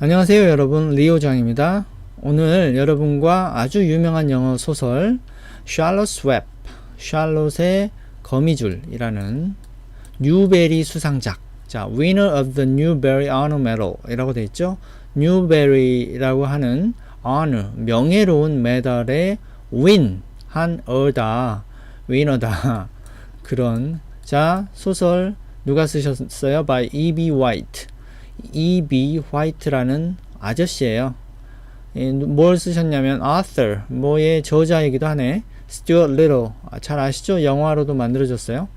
안녕하세요 여러분 리오장입니다. 오늘 여러분과 아주 유명한 영어 소설 샬롯 웹, 샬롯의 거미줄이라는 뉴베리 수상작 자, Winner of the Newbery Honor Medal 이라고 되어 있죠. 뉴베리라고 하는 honor, 명예로운 메달의 win, 한 어다, 위너다 그런 자, 소설 누가 쓰셨어요? by E.B. White E.B. White라는 아저씨예요. 예, 뭘 쓰셨냐면 author, 뭐의 저자이기도 하네. Stuart Little, 아, 잘 아시죠? 영화로도 만들어졌어요.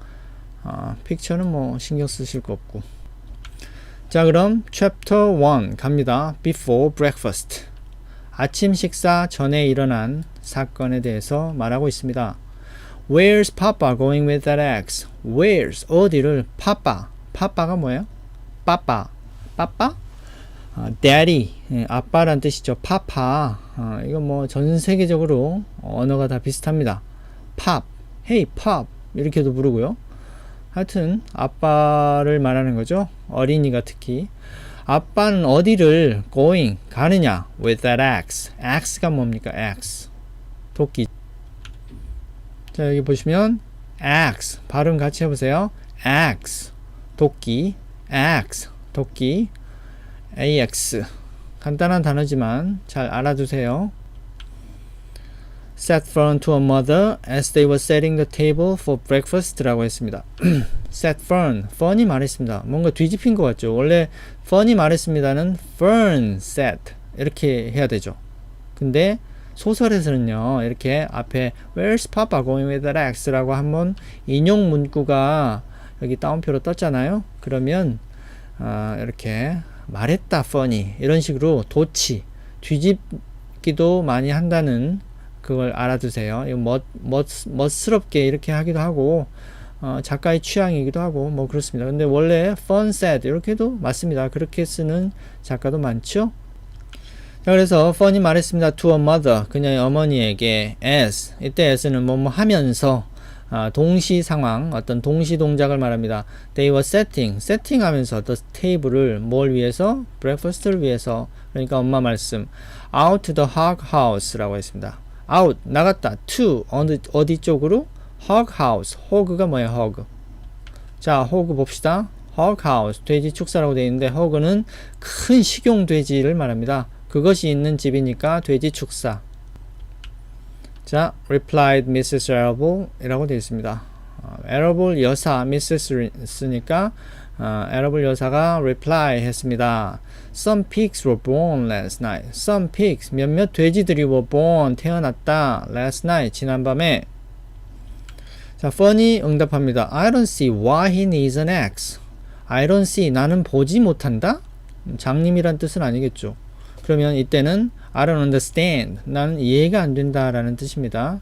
아, 픽처는 뭐 신경 쓰실 거 없고. 자, 그럼 chapter 1 갑니다. Before breakfast. 아침 식사 전에 일어난 사건에 대해서 말하고 있습니다. Where's Papa going with that axe? Where's 어디를 Papa? Papa가 뭐예요? 빠 빠. 빠빠? 아, daddy. 예, 아빠란 뜻이죠. 파파. 아, 이거 뭐 전 세계적으로 언어가 다 비슷합니다. pop. Hey pop. 이렇게도 부르고요. 하여튼 아빠를 말하는 거죠. 어린이가 특히 아빠는 어디를 going 가느냐 with that axe. axe가 뭡니까? axe. 도끼. 자, 여기 보시면 axe 발음 같이 해 보세요. axe. 도끼. axe. 도끼. Ax. 간단한 단어지만 잘 알아두세요. set fern to a mother as they were setting the table for breakfast라고 했습니다. set fern, fern이 말했습니다. 뭔가 뒤집힌 것 같죠. 원래 fern이 말했습니다는 fern set 이렇게 해야 되죠. 근데 소설에서는요 이렇게 앞에 Where's Papa going with that ax라고 한번 인용 문구가 여기 따옴표로 떴잖아요. 그러면 아, 이렇게 말했다 fern이 이런 식으로 도치 뒤집기도 많이 한다는 그걸 알아두세요. 멋, 멋, 멋스럽게 이렇게 하기도 하고, 어, 작가의 취향이기도 하고, 뭐 그렇습니다. 근데 원래 fun sad 이렇게도 맞습니다. 그렇게 쓰는 작가도 많죠. 자, 그래서 fun이 말했습니다. to a mother 그녀의 어머니에게 as 이때 as는 뭐뭐 하면서 아, 동시 상황 어떤 동시 동작을 말합니다. They were setting 세팅하면서 the table을 뭘 위해서? Breakfast를 위해서. 그러니까 엄마 말씀. Out the hog house라고 했습니다. out 나갔다. To 어디, 어디 쪽으로? Hog house hog가 뭐예요? hog. 자 hog 봅시다. Hog house 돼지 축사라고 되어 있는데 hog는 큰 식용 돼지를 말합니다. 그것이 있는 집이니까 돼지 축사 자 replied Mrs. Arable 이라고 되어 있습니다 어, Arable 여사 Mrs.쓰니까 어, Arable 여사가 reply 했습니다 Some pigs were born last night. Some pigs 몇몇 돼지들이 were born 태어났다 last night 지난밤에. 자, funny 응답합니다. I don't see why he needs an axe. I don't see 나는 보지 못한다. 장님이란 뜻은 아니겠죠. 그러면 이때는 I don't understand. 나는 이해가 안 된다라는 뜻입니다.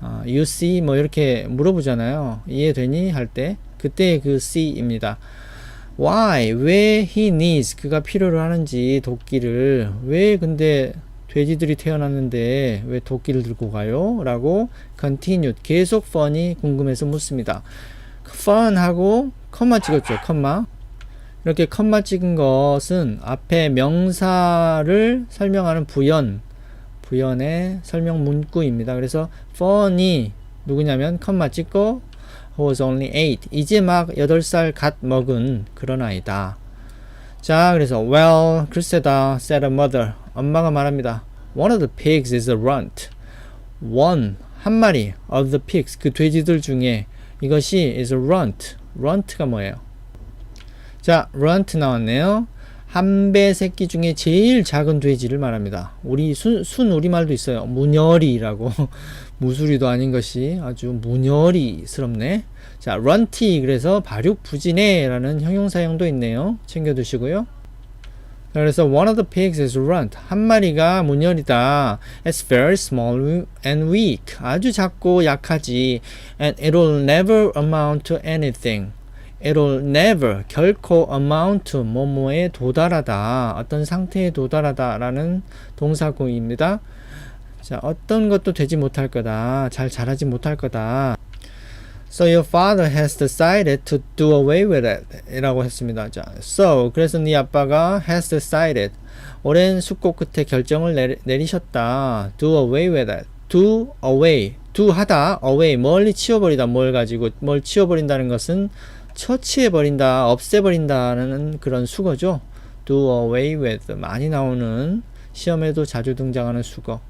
어, you see 뭐 이렇게 물어보잖아요. 이해되니 할 때 그때 그 see입니다. why 왜 he needs 그가 필요로 하는지 도끼를 왜 근데 돼지들이 태어났는데 왜 도끼를 들고 가요? 라고 continue 계속 fun이 궁금해서 묻습니다. fun하고 컴마 찍었죠. 컴마 이렇게 컴마 찍은 것은 앞에 명사를 설명하는 부연 부연의 설명 문구입니다. 그래서 fun이 누구냐면 컴마 찍고 was only eight. 이제 막 8살 갓 먹은 그런 아이다. 자, 그래서 well, 글쎄다, said a mother. 엄마가 말합니다. One of the pigs is a runt. One, 한 마리 of the pigs, 그 돼지들 중에 이것이 is a runt. runt가 뭐예요? 자, runt 나왔네요. 한 배 새끼 중에 제일 작은 돼지를 말합니다. 우리 순, 순 우리말도 있어요. 무녀리라고. 무수리도 아닌 것이 아주 무녀리스럽네. 자, runty 그래서 발육부진해라는 형용사형도 있네요. 챙겨두시고요. 그래서 one of the pigs is runt. 한 마리가 문열이다. It's very small and weak. 아주 작고 약하지. And it will never amount to anything. It'll never 결코 amount to 뭐뭐에 도달하다. 어떤 상태에 도달하다 라는 동사구입니다. 자, 어떤 것도 되지 못할 거다. 잘 자라지 못할 거다. So your father has decided to do away with it. 이라고 했습니다. 자, so 그래서 네 아빠가 has decided 오랜 숙고 끝에 결정을 내리, 내리셨다. do away with it. do away. do 하다. away. 멀리 치워버리다. 뭘 가지고 뭘 치워버린다는 것은 처치해버린다. 없애버린다는 그런 수거죠. do away with. 많이 나오는 시험에도 자주 등장하는 수거.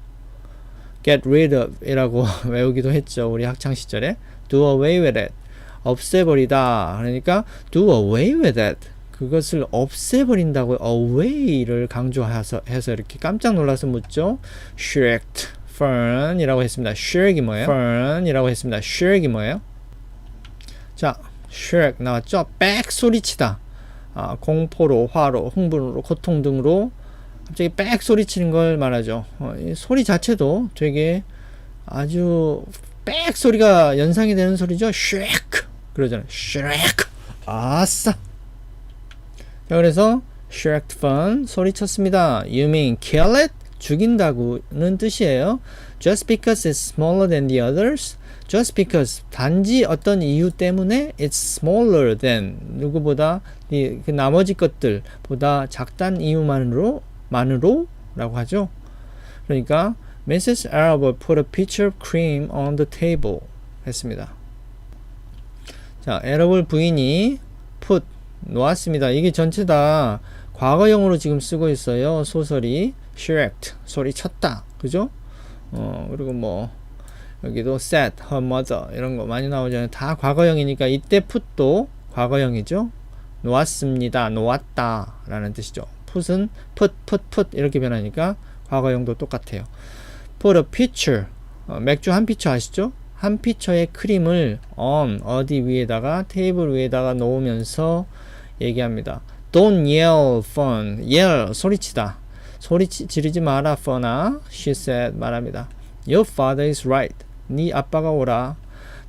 get rid of 이라고 외우기도 했죠. 우리 학창 시절에. do away with it. 없애버리다. 그러니까 do away with it. 그것을 없애버린다고 away를 강조해서 해서 이렇게 깜짝 놀라서 묻죠. shrieked fern이라고 했습니다. shriek이 뭐예요? fern이라고 했습니다. shriek이 뭐예요? 자, shriek 나왔죠? 빽 소리치다. 아, 공포로, 화로, 흥분으로, 고통 등으로 갑자기 빽 소리치는 걸 말하죠. 어, 이 소리 자체도 되게 아주 빽 소리가 연상이 되는 소리죠. shriek 그러잖아요. shriek 아싸. 자, 그래서 shrieked fun 소리쳤습니다. You mean kill it? 죽인다고는 뜻이에요. Just because it's smaller than the others. Just because 단지 어떤 이유 때문에 it's smaller than 누구보다 이, 그 나머지 것들보다 작단 이유만으로 만으로라고 하죠. 그러니까 Mrs. Arable put a pitcher of cream on the table 했습니다. 자, Arable 부인이 put 놓았습니다. 이게 전체 다 과거형으로 지금 쓰고 있어요. 소설이 shrieked 소리 쳤다. 그죠? 어, 그리고 뭐 여기도 said her mother 이런 거 많이 나오잖아요. 다 과거형이니까 이때 put도 과거형이죠. 놓았습니다. 놓았다 라는 뜻이죠. put은 put, put, put 이렇게 변하니까 과거형도 똑같아요. put a pitcher 어, 맥주 한 피처 아시죠? 한 피처의 크림을 on 어디 위에다가 테이블 위에다가 놓으면서 얘기합니다. Don't yell fun. yell 소리치다. 소리 치- 지르지 마라 fun아. She said 말합니다. Your father is right. 네 아빠가 오라.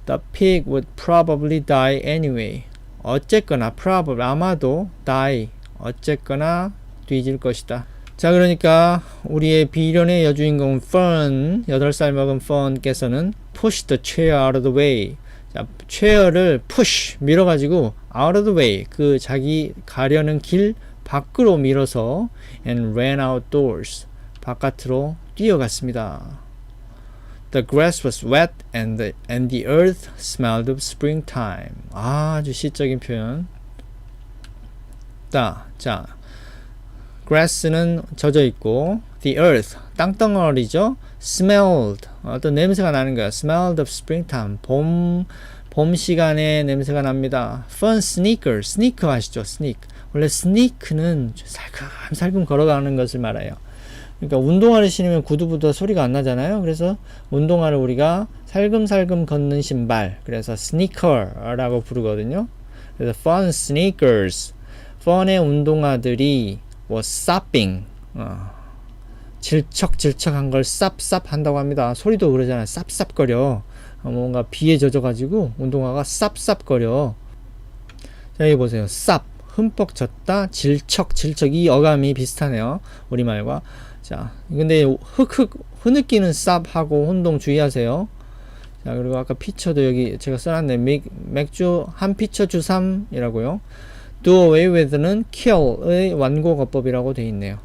The pig would probably die anyway. 어쨌거나 probably 아마도 die. 어쨌거나 뒤질 것이다. 자 그러니까 우리의 비련의 여주인공 Fern 8살 먹은 Fern께서는 push the chair out of the way 자, chair를 push 밀어가지고 out of the way 그 자기 가려는 길 밖으로 밀어서 and ran outdoors 바깥으로 뛰어갔습니다. The grass was wet and the, and the earth smelled of springtime. 아주 시적인 표현. 자, 자, grass는 젖어 있고 the earth 땅덩어리죠. smelled 어떤 냄새가 나는 거야. smelled of springtime 봄 봄 시간에 냄새가 납니다. fun sneaker sneaker 아시죠? sneak 원래 sneak는 살금살금 걸어가는 것을 말해요. 그러니까 운동화를 신으면 구두보다 소리가 안 나잖아요. 그래서 운동화를 우리가 살금살금 걷는 신발 그래서 sneaker라고 부르거든요. 그래서 fun sneakers 펀의 운동화들이 뭐 쌉빙 어, 질척질척한 걸 쌉쌉 한다고 합니다. 소리도 그러잖아요. 쌉쌉거려. 어, 뭔가 비에 젖어가지고 운동화가 쌉쌉거려. 자 여기 보세요. 쌉 흠뻑 젖다 질척 질척 이 어감이 비슷하네요. 우리말과 자 근데 흑흑 흐느끼는 쌉하고 혼동 주의하세요. 자 그리고 아까 피처도 여기 제가 써놨네. 맥, 맥주 한 피처 주삼 이라고요. do away with는 kill의 완곡어법이라고 되어 있네요.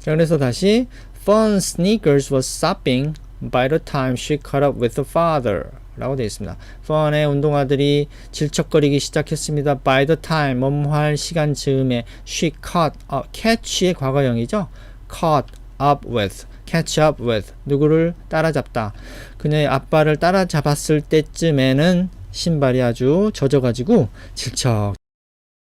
자, 그래서 다시 Fun Sneakers was sopping by the time she caught up with the father 라고 되어 있습니다. Fun의 운동화들이 질척거리기 시작했습니다. by the time 뭐뭐할 시간 즈음에 she caught up catch의 과거형이죠. caught up with catch up with 누구를 따라잡다. 그녀의 아빠를 따라잡았을 때쯤에는 신발이 아주 젖어가지고 질척